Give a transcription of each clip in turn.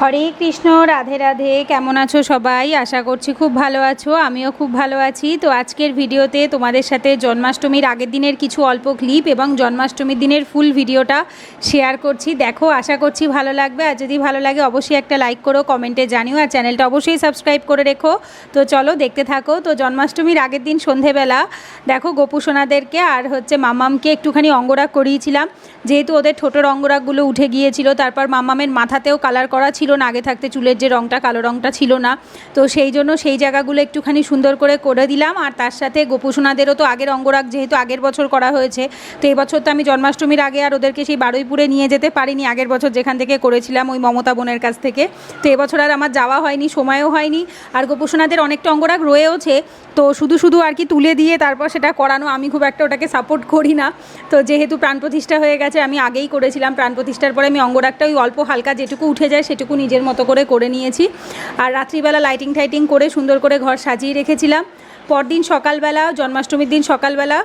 হরে কৃষ্ণ, রাধে রাধে, কেমন আছো সবাই? আশা করছি খুব ভালো আছো, আমিও খুব ভালো আছি। তো আজকের ভিডিওতে তোমাদের সাথে জন্মাষ্টমীর আগের দিনের কিছু অল্প ক্লিপ এবং জন্মাষ্টমীর দিনের ফুল ভিডিওটা শেয়ার করছি। দেখো, আশা করছি ভালো লাগবে। আর যদি ভালো লাগে, অবশ্যই একটা লাইক করো কমেন্টে জানিও। আর চ্যানেলটা অবশ্যই সাবস্ক্রাইব করে রেখো। তো চলো, দেখতে থাকো। তো জন্মাষ্টমীর আগের দিন সন্ধেবেলা, দেখো গোপুসোনাদেরকে আর হচ্ছে মামামকে একটুখানি অঙ্গরাগ করিয়েছিলাম। যেহেতু ওদের ঠোঁটের অঙ্গরাগগুলো উঠে গিয়েছিল, তারপর মামামের মাথাতেও কালার করা ছিল না, আগে থাকতে চুলের যে রঙটা কালো রঙটা ছিল না। তো সেই জন্য সেই জায়গাগুলো একটুখানি সুন্দর করে করে দিলাম। আর তার সাথে গোপুসোনাদেরও তো আগের অঙ্গরাগ যেহেতু আগের বছর করা হয়েছে, তো এই বছর তো আমি জন্মাষ্টমীর আগে আর ওদেরকে সেই বারুইপুরে নিয়ে যেতে পারিনি। আগের বছর যেখান থেকে করেছিলাম ওই মমতা বোনের কাছ থেকে। তো এবছর আর আমার যাওয়া হয়নি, সময়ও হয়নি। আর গোপুসোনাদের অনেকটা অঙ্গরাগ রয়েওছে, তো শুধু শুধু আর কি তুলে দিয়ে তারপর সেটা করানো, আমি খুব একটা ওটাকে সাপোর্ট করি না। তো যেহেতু প্রাণ প্রতিষ্ঠা হয়ে গেছে, আমি আগেই করেছিলাম প্রাণ প্রতিষ্ঠার পরে আমি অঙ্গরাগটা ওই অল্প হালকা যেটুকু উঠে যায় সেটুকু নিজের মতো করে করে নিয়েছি। আর রাত্রিবেলা লাইটিং টাইটিং করে সুন্দর করে ঘর সাজিয়ে রেখেছিলাম। পরদিন সকালবেলা, জন্মাষ্টমীর দিন সকালবেলা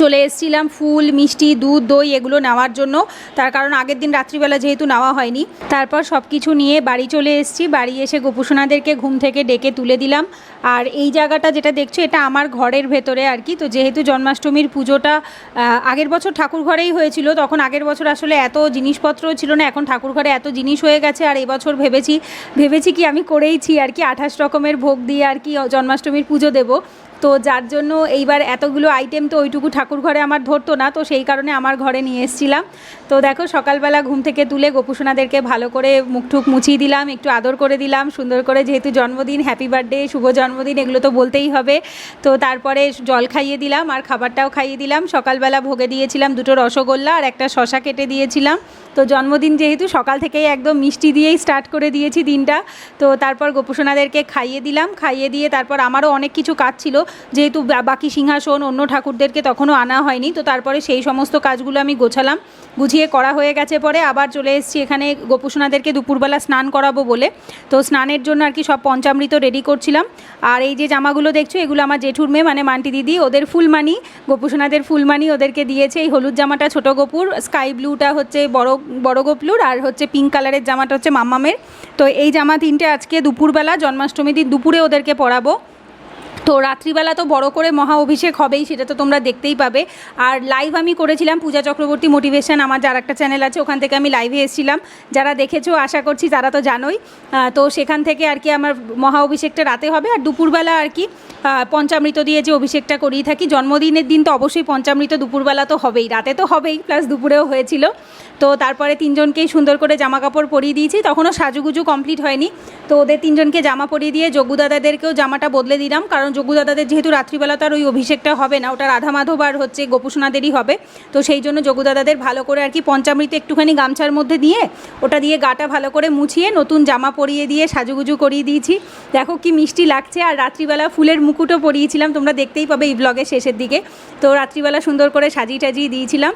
চলে এসেছিলাম, ফুল, মিষ্টি, দুধ, দই এগুলো নেওয়ার জন্য। তার কারণ আগের দিন রাত্রিবেলা যেহেতু নেওয়া হয়নি, তারপর সব কিছু নিয়ে বাড়ি চলে এসেছি। বাড়ি এসে গোপুসোনাদেরকে ঘুম থেকে ডেকে তুলে দিলাম। আর এই জায়গাটা যেটা দেখছ, এটা আমার ঘরের ভেতরে আর কি। তো যেহেতু জন্মাষ্টমীর পুজোটা আগের বছর ঠাকুর ঘরেই হয়েছিল, তখন আগের বছর আসলে এত জিনিসপত্রও ছিল না। এখন ঠাকুর ঘরে এত জিনিস হয়ে গেছে, আর এবছর ভেবেছি ভেবেছি কি আমি করেইছি আর কি। আঠাশ রকমের ভোগ দিয়ে আর কি জন্মাষ্টমীর পুজো দেবো। তো যার জন্য এইবার এতগুলো আইটেম তো ওইটুকু ঠাকুর ঘরে আমার ধরতো না, তো সেই কারণে আমার ঘরে নিয়ে এসেছিলাম। তো দেখো, সকালবেলা ঘুম থেকে তুলে গোপুসোনাদেরকে ভালো করে মুখ টুক মুছিয়ে দিলাম, একটু আদর করে দিলাম, সুন্দর করে যেহেতু জন্মদিন হ্যাপি বার্থডে শুভ জন্মদিন, এগুলো তো বলতেই হবে। তো তারপরে জল খাইয়ে দিলাম আর খাবারটাও খাইয়ে দিলাম। সকালবেলা ভোগে দিয়েছিলাম দুটো রসগোল্লা আর একটা শশা কেটে দিয়েছিলাম। তো জন্মদিন যেহেতু সকাল থেকেই একদম মিষ্টি দিয়েই স্টার্ট করে দিয়েছি দিনটা। তো তারপর গোপুসোনাদেরকে খাইয়ে দিলাম, খাইয়ে দিয়ে তারপর আমারও অনেক কিছু কাজ ছিল। যেহেতু বাকি সিংহাসন অন্য ঠাকুরদেরকে তখনও আনা হয়নি, তো তারপরে সেই সমস্ত কাজগুলো আমি গোছালাম। গুছিয়ে করা হয়ে গেছে পরে আবার চলে এসেছি এখানে গোপুসোনাদেরকে দুপুরবেলা স্নান করাবো বলে। তো স্নানের জন্য আর কি সব পঞ্চামৃত রেডি করছিলাম। আর এই যে জামাগুলো দেখছ, এগুলো আমার জেঠুর মেয়ে মানে মান্টি দিদি, ওদের ফুলমানি, গোপুসোনাদের ফুলমানি ওদেরকে দিয়েছে। এই হলুদ জামাটা ছোট গোপুর, স্কাই ব্লুটা হচ্ছে বড় বড় গোপলুর আর হচ্ছে পিঙ্ক কালারের জামাটা হচ্ছে মাম্মামের। তো এই জামা তিনটে আজকে দুপুরবেলা জন্মাষ্টমী দিন দুপুরে ওদেরকে পরাবো। তো রাত্রিবেলা তো বড় করে মহা অভিষেক হবেই, সেটা তো তোমরা দেখতেই পাবে। আর লাইভ আমি করেছিলাম পূজা চক্রবর্তী মোটিভেশন আমার যার একটা চ্যানেল আছে, ওখান থেকে আমি লাইভে এসেছিলাম। যারা দেখেছ, আশা করছি তারা তো জানোই। তো সেখান থেকে আর কি আমার মহা অভিষেকটা রাতে হবে। আর দুপুরবেলা আর কি পঞ্চামৃত দিয়ে যে অভিষেকটা করিয়ে থাকি, জন্মদিনের দিন তো অবশ্যই পঞ্চামৃত দুপুরবেলা তো হবেই, রাতে তো হবেই প্লাস দুপুরেও হয়েছিল। তো তারপরে তিনজনকেই সুন্দর করে জামা কাপড় পরিয়ে দিয়েছি, তখনও সাজুগুজু কমপ্লিট হয়নি। তো ওদের তিনজনকে জামা পরিয়ে দিয়ে যোগ্য দাদাদেরকেও জামাটা বদলে দিলাম, কারণ যোগ্য দাদাদের যেহেতু রাত্রিবেলা তার ওই অভিষেকটা হবে না, ওটা রাধা মাধব আর হচ্ছে গোপুসোনাদেরই হবে। তো সেই জন্য যোগ্যদাদাদের ভালো করে আর কি পঞ্চামৃত একটুখানি গামছার মধ্যে দিয়ে, ওটা দিয়ে গাটা ভালো করে মুছিয়ে নতুন জামা পরিয়ে দিয়ে সাজুগুজু করিয়ে দিয়েছি। দেখো কি মিষ্টি লাগছে, আর রাত্রিবেলা ফুলের মুকুটও পরিয়েছিলাম, তোমরা দেখতেই পাবে এই ব্লগের শেষের দিকে। তো রাত্রিবেলা সুন্দর করে সাজিয়ে টাজিয়ে দিয়েছিলাম।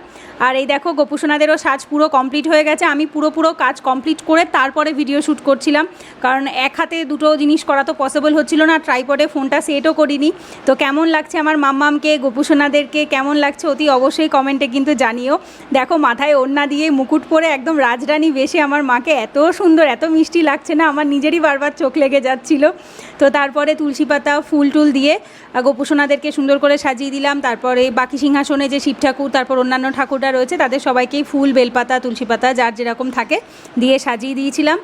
আর এই দেখো গোপুসোনাদেরও সাজ পুরো কমপ্লিট হয়ে গেছে, আমি পুরো পুরো কাজ কমপ্লিট করে তারপরে ভিডিও শ্যুট করছিলাম। কারণ এক হাতে দুটো জিনিস করা তো পসিবল হচ্ছিল না ট্রাইপডে ফোনটা সেটও করিনি। তো কেমন লাগছে আমার মাম্মামকে, গোপুসোনাদেরকে? কেমন লাগছে? অতি অবশ্যই কমেন্টে কিন্তু জানিও। দেখো, মাথায় ওড়না দিয়ে মুকুট পরে একদম রাজরানী বেশে আমার মাকে এত সুন্দর, এত মিষ্টি লাগছে না, আমার নিজেরই বারবার চোখ লেগে যাচ্ছিল। তো তারপরে তুলসী পাতা, ফুল টুল দিয়ে গোপুসোনাদেরকে সুন্দর করে সাজিয়ে দিলাম। তারপরে বাকি সিংহাসনে যে শিব ঠাকুর, তারপর অন্যান্য ঠাকুররা রয়েছে, তাদের সবাইকেই ফুল, বেলপাতা, তুলসী পাতা, যার যেরকম থাকে, দিয়ে সাজিয়ে দিয়েছিলাম।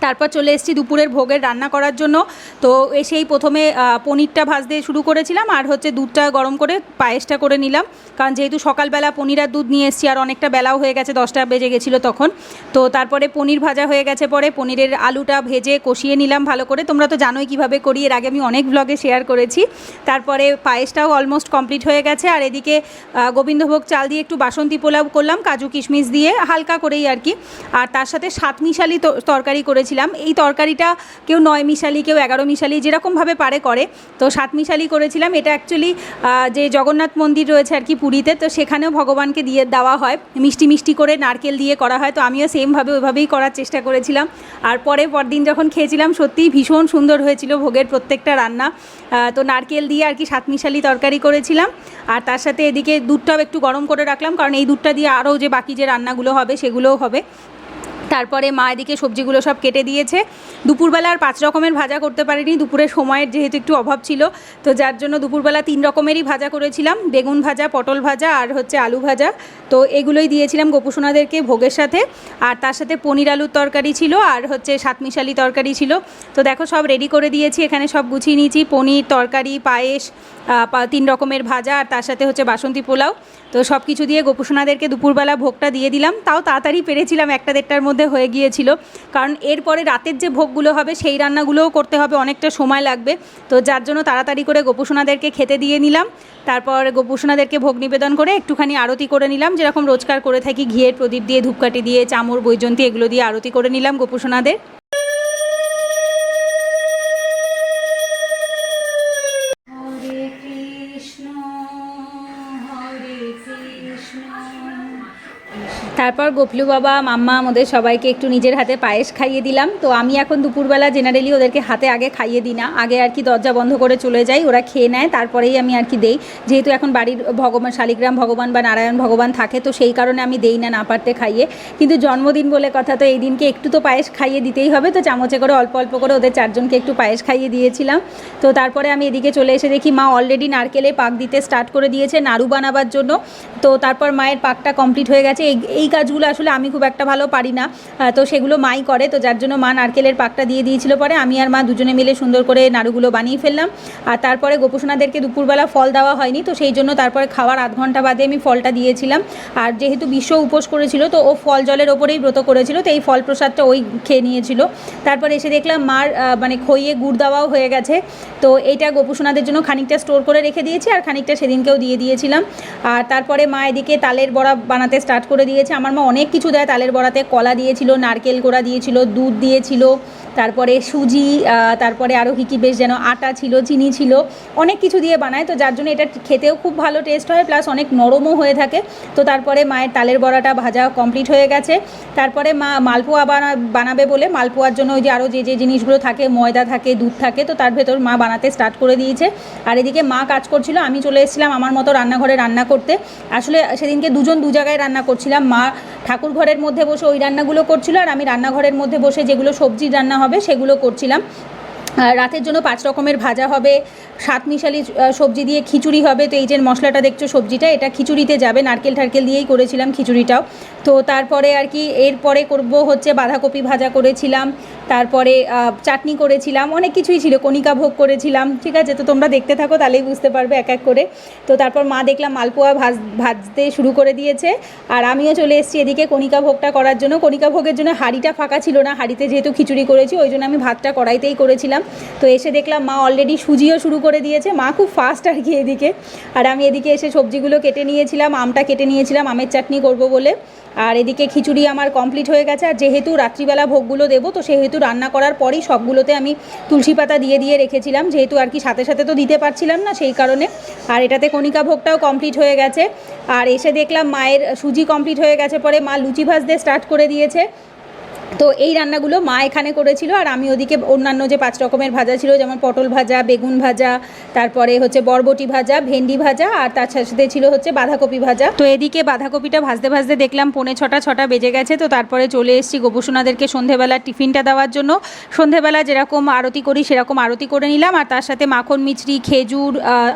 তারপর চলে এসেছি দুপুরের ভোগের রান্না করার জন্য। তো এসেই প্রথমে পনিরটা ভাজতে শুরু করেছিলাম আর হচ্ছে দুধটা গরম করে পায়েসটা করে নিলাম। কারণ যেহেতু সকালবেলা পনির আর দুধ নিয়ে এসেছি আর অনেকটা বেলাও হয়ে গেছে, দশটা বেজে গেছিল তখন। তো তারপরে পনির ভাজা হয়ে গেছে পরে পনিরের আলুটা ভেজে কষিয়ে নিলাম ভালো করে। তোমরা তো জানোই কীভাবে করি, এর আগে আমি অনেক ব্লগে শেয়ার করেছি। তারপরে পায়েসটাও অলমোস্ট কমপ্লিট হয়ে গেছে আর এদিকে গোবিন্দভোগ চাল দিয়ে একটু বাসন্তী পোলাও করলাম, কাজু কিশমিশ দিয়ে হালকা করেই আর কি। আর তার সাথে সাত মিশালি তো- তরকারি করেছিলাম। এই তরকারিটা কেউ নয় মিশালি, কেউ এগারো মিশালি যেরকমভাবে পারে করে। তো সাত মিশালি করেছিলাম। এটা অ্যাকচুয়ালি যে জগন্নাথ মন্দির রয়েছে আর কি পুরীতে, তো সেখানেও ভগবানকে দিয়ে দেওয়া হয়। মিষ্টি মিষ্টি করে নারকেল দিয়ে করা হয়। তো আমিও সেমভাবে ওইভাবেই করার চেষ্টা করেছিলাম। আর পরে পরদিন যখন খেয়েছিলাম, সত্যিই ভীষণ সুন্দর হয়েছিল ভোগের প্রত্যেকটা রান্না। তো নারকেল দিয়ে আর কি সাতমিশালি তরকারি করেছিলাম। আর তার সাথে এদিকে দুধটাও একটু গরম করে রাখলাম, কারণ এই দুধটা দিয়ে আরও যে বাকি যে রান্নাগুলো হবে, সেগুলোও হবে। তারপরে মা এদিকে সবজিগুলো সব কেটে দিয়েছে। দুপুরবেলা আর পাঁচ রকমের ভাজা করতে পারিনি। দুপুরের সময়ের যেহেতু একটু অভাব ছিল, তো যার জন্য দুপুরবেলা তিন রকমেরই ভাজা করেছিলাম। বেগুন ভাজা, পটল ভাজা আর হচ্ছে আলু ভাজা। তো এগুলোই দিয়েছিলাম গোপুসোনাদেরকে ভোগের সাথে। আর তার সাথে পনির আলুর তরকারি ছিল আর হচ্ছে সাতমিশালি তরকারি ছিল। তো দেখো সব রেডি করে দিয়েছি। এখানে সব গুছিয়ে নিয়েছি। পনির, তরকারি, পায়েস তিন রকমের ভাজা আর তার সাথে হচ্ছে বাসন্তী পোলাও। তো সব কিছু দিয়ে গোপুসোনাদেরকে দুপুরবেলা ভোগটা দিয়ে দিলাম। তাও তাড়াতাড়ি পেরেছিলাম একটা দেড়টার মধ্যে হয়ে গিয়েছিল। কারণ এরপরে রাতের যে ভোগগুলো হবে, সেই রান্নাগুলোও করতে হবে, অনেকটা সময় লাগবে। তো যার জন্য তাড়াতাড়ি করে গোপুসোনাদেরকে খেতে দিয়ে নিলাম। তারপর গোপুসোনাদেরকে ভোগ নিবেদন করে একটুখানি আরতি করে নিলাম। যেরকম রোজকার করে থাকি, ঘিয়ের প্রদীপ দিয়ে, ধূপকাঠি দিয়ে চামর বৈজন্তী এগুলো দিয়ে আরতি করে নিলাম গোপুসোনাদের তারপর গোপলু বাবা, মাম্মা আমাদের সবাইকে একটু নিজের হাতে পায়েস খাইয়ে দিলাম। তো আমি এখন দুপুরবেলা জেনারেলি ওদেরকে হাতে আগে খাইয়ে দিই না। আগে আর কি দরজা বন্ধ করে চলে যাই, ওরা খেয়ে নেয়, তারপরেই আমি আর কি দেই। যেহেতু এখন বাড়ির ভগবান, শালিগ্রাম ভগবান বা নারায়ণ ভগবান থাকে, তো সেই কারণে আমি দেই না না পারতে খাইয়ে। কিন্তু জন্মদিন বলে কথা, তো এই দিনকে একটু তো পায়েস খাইয়ে দিতেই হবে। তো চামচে করে, অল্প অল্প করে ওদের চারজনকে একটু পায়েস খাইয়ে দিয়েছিলাম। তো তারপরে আমি এদিকে চলে এসে দেখি মা অলরেডি নারকেলে পাক দিতে স্টার্ট করে দিয়েছে, নাড়ু বানাবার জন্য। তো তারপর মায়ের পাকটা কমপ্লিট হয়ে গেছে। এই কাজগুলো আসলে আমি খুব একটা ভালো পারি না তো সেগুলো মাই করে, তো যার জন্য মা নারকেলের পাকটা দিয়ে দিয়েছিল পরে আমি আর মা দুজনে মিলে সুন্দর করে নাড়ুগুলো বানিয়ে ফেললাম। আর তারপরে গোপুসোনাদেরকে দুপুরবেলা ফল দেওয়া হয়নি, তো সেই জন্য তারপরে খাওয়ার আধ ঘণ্টা বাদে আমি ফলটা দিয়েছিলাম। আর যেহেতু বিশ্ব উপোস করেছিল, তো ও ফল জলের ওপরেই ব্রত করেছিল, তো এই ফল প্রসাদটা ওই খেয়ে নিয়েছিল। তারপর এসে দেখলাম মার মানে খইয়ে গুড় দেওয়াও হয়ে গেছে, তো এইটা গোপুসোনাদের জন্য খানিকটা স্টোর করে রেখে দিয়েছি, আর খানিকটা সেদিনকেও দিয়ে দিয়েছিলাম। আর তারপরে মা এদিকে তালের বড়া বানাতে স্টার্ট করে দিয়েছে আমার মা অনেক কিছু দেয় তালের বড়াতে কলা দিয়েছিল নারকেল গোড়া দিয়েছিল দুধ দিয়েছিল তারপরে সুজি তারপরে আরও কী কী বেশ যেন আটা ছিল, চিনি ছিল, অনেক কিছু দিয়ে বানায়। তো যার জন্য এটা খেতেও খুব ভালো টেস্ট হয় প্লাস অনেক নরমও হয়ে থাকে। তো তারপরে মায়ের তালের বড়াটা ভাজা কমপ্লিট হয়ে গেছে। তারপরে মা মালপোয়া বানা, বানাবে বলে, মালপোয়ার জন্য ওই যে আরও যে যে জিনিসগুলো থাকে, ময়দা থাকে, দুধ থাকে, তো তার ভেতর মা বানাতে স্টার্ট করে দিয়েছে। আর এদিকে মা কাজ করছিল, আমি চলে এসেছিলাম আমার মতো রান্নাঘরে রান্না করতে। আসলে সেদিনকে দুজন দু জায়গায় রান্না করছিলাম। মা ঠাকুর ঘরের মধ্যে বসে ওই রান্নাগুলো করছিল, আর আমি রান্নাঘরের মধ্যে বসে যেগুলো সবজি রান্না হবে, সেগুলো করছিলাম। রাতের জন্য পাঁচ রকমের ভাজা হবে, সাত মিশালি সবজি দিয়ে খিচুড়ি হবে। তো এই যে মশলাটা দেখছ সবজিটা, এটা খিচুড়িতে যাবে, নারকেল ঠারকেল দিয়েই করেছিলাম খিচুড়িটাও। তো তারপরে আর কি, এরপরে করব হচ্ছে বাঁধাকপি ভাজা করেছিলাম। তারপরে চাটনি করেছিলাম, অনেক কিছুই ছিল, কণিকা ভোগ করেছিলাম, ঠিক আছে? তো তোমরা দেখতে থাকো, তাহলেই বুঝতে পারবে এক এক করে। তো তারপর মা দেখলাম মালপোয়া ভাজ, ভাজতে শুরু করে দিয়েছে, আর আমিও চলে এসেছি এদিকে কণিকা ভোগটা করার জন্য। কণিকা ভোগের জন্য হাঁড়িটা ফাঁকা ছিল না, হাঁড়িতে যেহেতু খিচুড়ি করেছি, ওই জন্য আমি ভাতটা কড়াইতেই করেছিলাম। তো এসে দেখলাম মা অলরেডি সুজিও শুরু করে দিয়েছে, মা খুব ফাস্ট আর কি এদিকে। আর আমি এদিকে এসে সবজিগুলো কেটে নিয়েছিলাম, আমটা কেটে নিয়েছিলাম, আমের চাটনি করব বলে। আর এদিকে খিচুড়ি আমার কমপ্লিট হয়ে গেছে, আর যেহেতু রাত্রিবেলা ভোগগুলো দেবো, তো সেহেতু রান্না করার পরেই সবগুলোতে আমি তুলসী পাতা দিয়ে দিয়ে রেখেছিলাম, যেহেতু আর কি সাথে সাথে তো দিতে পারছিলাম না সেই কারণে। আর এটাতে কণিকা ভোগটাও কমপ্লিট হয়ে গেছে। আর এসে দেখলাম মায়ের সুজি কমপ্লিট হয়ে গেছে পরে মা লুচি ভাজতে স্টার্ট করে দিয়েছে। তো এই রান্নাগুলো মা এখানে করেছিল আর আমি ওদিকে অন্যান্য যে পাঁচ রকমের ভাজা ছিল, যেমন পটল ভাজা, বেগুন ভাজা, তারপরে হচ্ছে বরবটি ভাজা, ভেন্ডি ভাজা, আর তার সাথে ছিল হচ্ছে বাঁধাকপি ভাজা। তো এদিকে বাঁধাকপিটা ভাজতে ভাজতে দেখলাম পৌনে ছটা ছটা বেজে গেছে, তো তারপরে চলে এসেছি গোপুসোনাদেরকে সন্ধেবেলা টিফিনটা দেওয়ার জন্য। সন্ধেবেলা যেরকম আরতি করি, সেরকম আরতি করে নিলাম, আর তার সাথে মাখন মিচড়ি খেজুর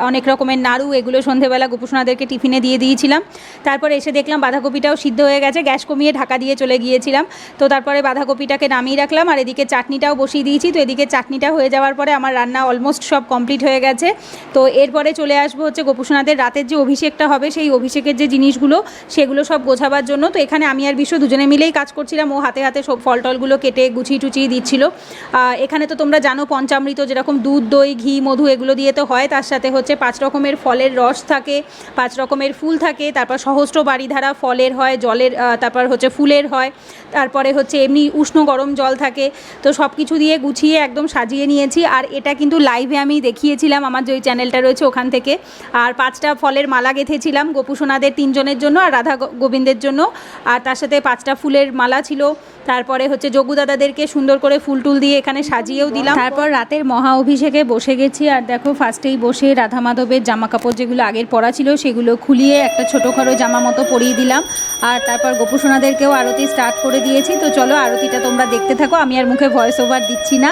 অনেক রকমের নাড়ু, এগুলো সন্ধেবেলা গোপুসোনাদেরকে টিফিনে দিয়ে দিয়েছিলাম। তারপরে এসে দেখলাম বাঁধাকপিটাও সিদ্ধ হয়ে গেছে, গ্যাস কমিয়ে ঢাকা দিয়ে চলে গিয়েছিলাম। তো তারপরে বাঁধাকপিটাকে নামিয়ে রাখলাম, আর এদিকে চাটনিটাও বসিয়ে দিয়েছি। তো এদিকে চাটনিটা হয়ে যাওয়ার পরে আমার রান্না অলমোস্ট সব কমপ্লিট হয়ে গেছে। তো এরপরে চলে আসব হচ্ছে গোপুসোনাদের রাতের যে অভিষেকটা হবে, সেই অভিষেকের যে জিনিসগুলো, সেগুলো সব গোছাবার জন্য। তো এখানে আমি আর বিশ্ব দুজনে মিলেই কাজ করছিলাম। ও হাতে হাতে সব ফল টলগুলো কেটে গুছিয়ে টুচিয়ে দিচ্ছিল। এখানে তো তোমরা জানো পঞ্চামৃত, যেরকম দুধ, দই, ঘি, মধু এগুলো দিয়ে তো হয়। তার সাথে হচ্ছে পাঁচ রকমের ফলের রস থাকে, পাঁচ রকমের ফুল থাকে। তারপর সহস্র বাড়িধারা ফলের হয়, জলের তারপর হচ্ছে ফুলের হয়। তারপরে হচ্ছে এমনি উষ্ণ গরম জল থাকে। তো সব কিছু দিয়ে গুছিয়ে একদম সাজিয়ে নিয়েছি। আর এটা কিন্তু লাইভে আমি দেখিয়েছিলাম, আমার যে চ্যানেলটা রয়েছে ওখান থেকে। আর পাঁচটা ফলের মালা গেঁথেছিলাম গোপুসোনাদের তিনজনের জন্য আর রাধা গোবিন্দের জন্য। আর তার সাথে পাঁচটা ফুলের মালা ছিল। তারপরে হচ্ছে যোগু দাদাদেরকে সুন্দর করে ফুল টুল দিয়ে এখানে সাজিয়েও দিলাম। তারপর রাতের মহা অভিষেকে বসে গেছি। আর দেখো ফার্স্টেই বসে রাধা মাধবের জামা কাপড় যেগুলো আগের পরা ছিল, সেগুলো খুলিয়ে একটা ছোটো ছোটোখাটো জামা মতো পরিয়ে দিলাম। আর তারপর গোপুসোনাদেরকেও আরতি স্টার্ট করে দিয়েছি। তো চলো আরতিটা তোমরা দেখতে থাকো আমি আর মুখে ভয়েস ওভার দিচ্ছি না।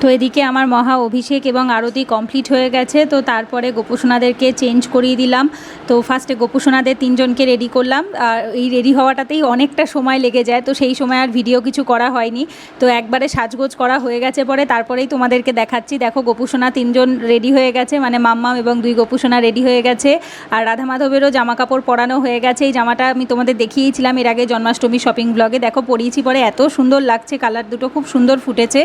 তো এদিকে আমার মহা অভিষেক এবং আরতি কমপ্লিট হয়ে গেছে, তো তারপরে গোপুসোনাদেরকে চেঞ্জ করিয়ে দিলাম। তো ফার্স্টে গোপুসোনাদের তিনজনকে রেডি করলাম। আর এই রেডি হওয়াটাতেই অনেকটা সময় লেগে যায়, তো সেই সময় আর ভিডিও কিছু করা হয়নি। তো একবারে সাজগোজ করা হয়ে গেছে পরে, তারপরেই তোমাদেরকে দেখাচ্ছি। দেখো, গোপুসোনা তিনজন রেডি হয়ে গেছে মানে মাম্মাম এবং দুই গোপুসোনা রেডি হয়ে গেছে। আর রাধা মাধবেরও জামা কাপড় পরানো হয়ে গেছে। এই জামাটা আমি তোমাদের দেখিয়েছিলাম এর আগে জন্মাষ্টমী শপিং ব্লগে দেখো, পরিয়েছি পরে এত সুন্দর লাগছে কালার দুটো খুব সুন্দর ফুটেছে।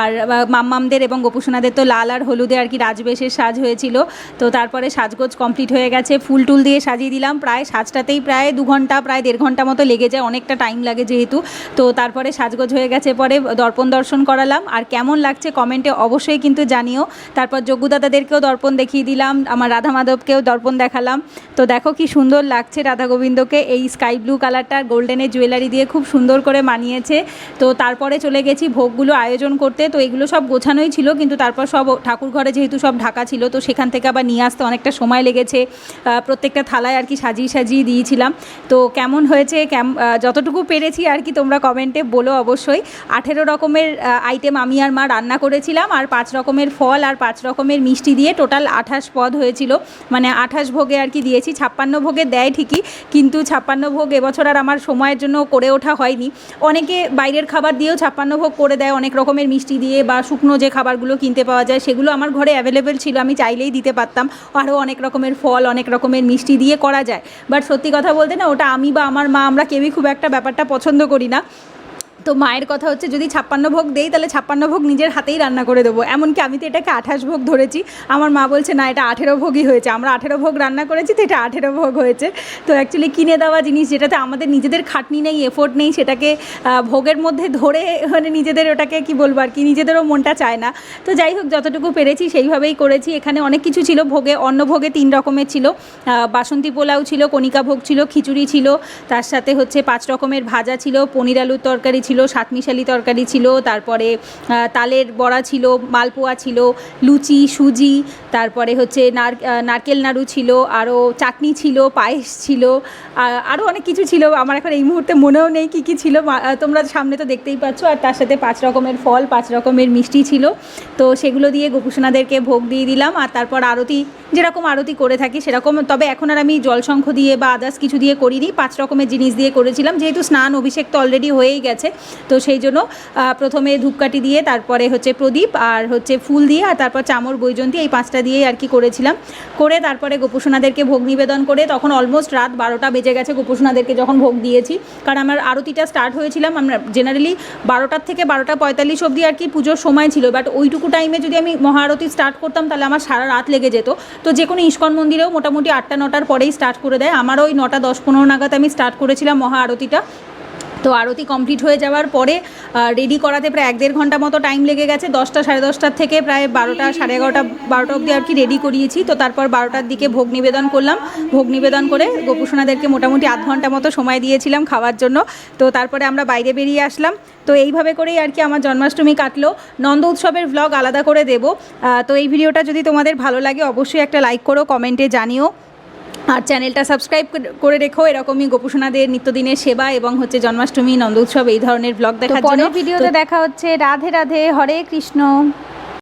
আর মাম্মামদের এবং গোপুসোনাদের তো লাল আর হলুদে আর কি রাজবেশের সাজ হয়েছিল। তো তারপরে সাজগোজ কমপ্লিট হয়ে গেছে। ফুল টুল দিয়ে সাজিয়ে দিলাম। প্রায় সাজটাতেই প্রায় দু ঘণ্টা, প্রায় দেড় ঘণ্টা মতো লেগে যায়। অনেকটা টাইম লাগে যেহেতু। তো তারপরে সাজগোজ হয়ে গেছে। পরে দর্পণ দর্শন করালাম। আর কেমন লাগছে কমেন্টে অবশ্যই কিন্তু জানিও। তারপর যজ্ঞদাদাদেরকেও দর্পণ দেখিয়ে দিলাম। আমার রাধা মাধবকেও দর্পণ দেখালাম। তো দেখো কি সুন্দর লাগছে রাধা গোবিন্দকে এই স্কাই ব্লু কালারটা গোল্ডেনের জুয়েলারি দিয়ে খুব সুন্দর করে মানিয়েছে। তো তারপরে চলে গেছি ভোগগুলো আয়োজন করতে। তো এগুলো সব গোছানোই ছিল, কিন্তু তারপর সব ঠাকুর ঘরে যেহেতু সব ঢাকা ছিল, তো সেখান থেকে আবার নিয়ে আসতে অনেকটা সময় লেগেছে। প্রত্যেকটা থালায় আর কি সাজিয়ে সাজিয়ে দিয়েছিলাম। তো কেমন হয়েছে, কেম যতটুকু পেরেছি আর কি তোমরা কমেন্টে বলো অবশ্যই। আঠেরো রকমের আইটেম আমি আর মা রান্না করেছিলাম, আর পাঁচ রকমের ফল আর পাঁচ রকমের মিষ্টি দিয়ে টোটাল আঠাশ পদ হয়েছিল। মানে আঠাশ ভোগে আর কি দিয়েছি, ছাপ্পান্ন ভোগে দেয় ঠিকই, কিন্তু ছাপ্পান্ন ভোগ এবছর আর আমার সময়ের জন্য করে ওঠা হয়নি। অনেকে বাইরের খাবার দিয়েও ছাপ্পান্ন ভোগ করে দেয়, অনেক রকমের মিষ্টি দিয়ে বা শুকনো যে খাবারগুলো কিনতে পাওয়া যায়, সেগুলো আমার ঘরে অ্যাভেলেবেল ছিল, আমি চাইলেই দিতে পারতাম। আরও অনেক রকমের ফল, অনেক রকমের মিষ্টি দিয়ে করা যায়। বাট সত্যি কথা বলতে না, ওটা আমি বা আমার মা, আমরা কেউই খুব একটা ব্যাপারটা পছন্দ করি না। তো মায়ের কথা হচ্ছে, যদি ছাপ্পান্ন ভোগ দেই, তাহলে ছাপ্পান্ন ভোগ নিজের হাতেই রান্না করে দেবো। এমনকি আমি তো এটাকে আঠাশ ভোগ ধরেছি। আমার মা বলছে, না, এটা আঠেরো ভোগই হয়েছে। আমরা আঠেরো ভোগ রান্না করেছি, তো এটা আঠেরো ভোগ হয়েছে। তো অ্যাকচুয়ালি কিনে দেওয়া জিনিস যেটাতে আমাদের নিজেদের খাটনি নেই এফোর্ট নেই, সেটাকে ভোগের মধ্যে ধরে মানে নিজেদের ওটাকে কি বলব আর কি, নিজেদেরও মনটা চায় না। তো যাই হোক, যতটুকু পেরেছি, সেইভাবেই করেছি। এখানে অনেক কিছু ছিল, ভোগে, অন্ন ভোগে তিন রকমের ছিল। বাসন্তী পোলাও ছিল, কণিকা ভোগ ছিল, খিচুড়ি ছিল, তার সাথে হচ্ছে পাঁচ রকমের ভাজা ছিল, পনির আলুর তরকারি ছিল, সাতমিশালি তরকারি ছিল, তারপরে তালের বড়া ছিল, মালপোয়া ছিল, লুচি, সুজি, তারপরে হচ্ছে নার নারকেল নাড়ু ছিল, আরও চাটনি ছিল, পায়েস ছিল আরও অনেক কিছু ছিল। আমার এখন এই মুহূর্তে মনেও নেই কী কী ছিল। তোমরা সামনে তো দেখতেই পাচ্ছ, আর তার সাথে পাঁচ রকমের ফল, পাঁচ রকমের মিষ্টি ছিল। তো সেগুলো দিয়ে গোপুসোনাদেরকে ভোগ দিয়ে দিলাম, আর তারপর আরতি, যেরকম আরতি করে থাকি সেরকম, তবে এখন আর আমি জলশঙ্খ দিয়ে বা আদার্স কিছু দিয়ে করিনি, পাঁচ রকমের জিনিস দিয়ে করেছিলাম। যেহেতু স্নান, অভিষেক তো অলরেডি হয়েই গেছে তো সেই জন্য প্রথমে ধূপকাঠি দিয়ে, তারপরে হচ্ছে প্রদীপ আর হচ্ছে ফুল দিয়ে আর তারপর চামর বৈজন্তী এই পাঁচটা দিয়েই আর কি করেছিলাম। করে তারপরে গোপুসোনাদেরকে ভোগ নিবেদন করে তখন অলমোস্ট রাত বারোটা বেজে গেছে গোপুসোনাদেরকে যখন ভোগ দিয়েছি। কারণ আমার আরতিটা স্টার্ট হয়েছিলাম, আমরা জেনারেলি বারোটার থেকে বারোটা পঁয়তাল্লিশ অবধি আর কি পুজোর সময় ছিল। বাট ওইটুকু টাইমে যদি আমি মহাআরতি স্টার্ট করতাম, তাহলে আমার সারা রাত লেগে যেত। তো যে কোনো ইস্কন মন্দিরেও মোটামুটি আটটা, নটার পরেই স্টার্ট করে দেয়। আমারও ওই নটা, দশ, পনেরো নাগাদ আমি স্টার্ট করেছিলাম মহা আরতিটা তো আরতি কমপ্লিট হয়ে যাওয়ার পরে রেডি করাতে প্রায় এক দেড় ঘণ্টা মতো টাইম লেগে গেছে। দশটা সাড়ে দশটার থেকে প্রায় বারোটা, সাড়ে এগারোটা, বারোটা অবধি আর কি রেডি করিয়েছি। তো তারপর বারোটার দিকে ভোগ নিবেদন করলাম। ভোগ নিবেদন করে গোপুসোনাদেরকে মোটামুটি আধ ঘণ্টা মতো সময় দিয়েছিলাম খাওয়ার জন্য। তো তারপরে আমরা বাইরে বেরিয়ে আসলাম। তো এইভাবে করেই আর কি আমার জন্মাষ্টমী কাটলো। নন্দ উৎসবের ভ্লগ আলাদা করে দেবো। তো এই ভিডিওটা যদি তোমাদের ভালো লাগে, অবশ্যই একটা লাইক করো কমেন্টে জানিও। আর চ্যানেলটা সাবস্ক্রাইব করে রেখো। এরকমই গোপুসোনাদের নিত্যদিনের সেবা এবং হচ্ছে জন্মাষ্টমী নন্দ উৎসব এই ধরনের ব্লগ দেখার জন্য। ভিডিওতে দেখা হচ্ছে। রাধে রাধে হরে কৃষ্ণ।